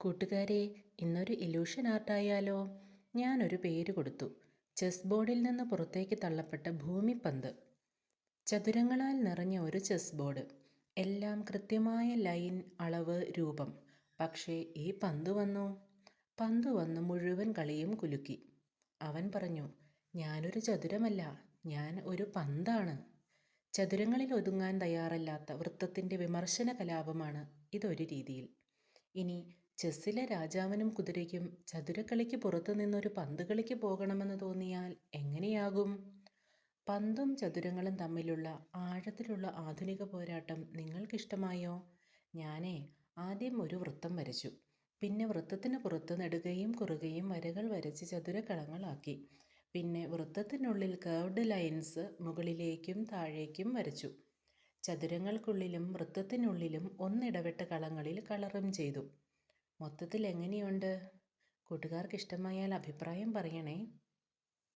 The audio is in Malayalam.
കൂട്ടുകാരെ ഇന്നൊരു ഇലൂഷൻ ആർട്ടായാലോ ഞാനൊരു പേര് കൊടുത്തു. ചെസ് ബോർഡിൽ നിന്ന് പുറത്തേക്ക് തള്ളപ്പെട്ട ഭൂമിപ്പന്ത് ചതുരങ്ങളാൽ നിറഞ്ഞ ഒരു ചെസ് ബോർഡ്. എല്ലാം കൃത്യമായ ലൈൻ അളവ് രൂപം. പക്ഷേ ഈ പന്ത് വന്നു. പന്ത് വന്ന് മുഴുവൻ കളിയും കുലുക്കി. അവൻ പറഞ്ഞു ഞാനൊരു ചതുരമല്ല. ഞാൻ ഒരു പന്താണ്. ചതുരങ്ങളിൽ ഒതുങ്ങാൻ തയ്യാറല്ലാത്ത വൃത്തത്തിന്റെ വിമർശന കലാപമാണ് ഇതൊരു രീതിയിൽ. ഇനി ചെസ്സിലെ രാജാവിനും കുതിരയ്ക്കും ചതുരക്കളിക്ക് പുറത്തു നിന്നൊരു പന്ത് കളിക്ക് പോകണമെന്ന് തോന്നിയാൽ എങ്ങനെയാകും? പന്തും ചതുരങ്ങളും തമ്മിലുള്ള ആഴത്തിലുള്ള ആധുനിക പോരാട്ടം നിങ്ങൾക്കിഷ്ടമായോ? ഞാനേ ആദ്യം ഒരു വൃത്തം വരച്ചു. പിന്നെ വൃത്തത്തിന് പുറത്ത് നെടുകയും കുറുകയും വരകൾ വരച്ച് ചതുരക്കളങ്ങളാക്കി. പിന്നെ വൃത്തത്തിനുള്ളിൽ കർവ്ഡ് ലൈൻസ് മുകളിലേക്കും താഴേക്കും വരച്ചു. ചതുരങ്ങൾക്കുള്ളിലും വൃത്തത്തിനുള്ളിലും ഒന്നിടവിട്ട കളങ്ങളിൽ കളറും ചെയ്തു. മൊത്തത്തിൽ എങ്ങനെയുണ്ട്? കൂട്ടുകാർക്ക് ഇഷ്ടമായാൽ അഭിപ്രായം പറയണേ.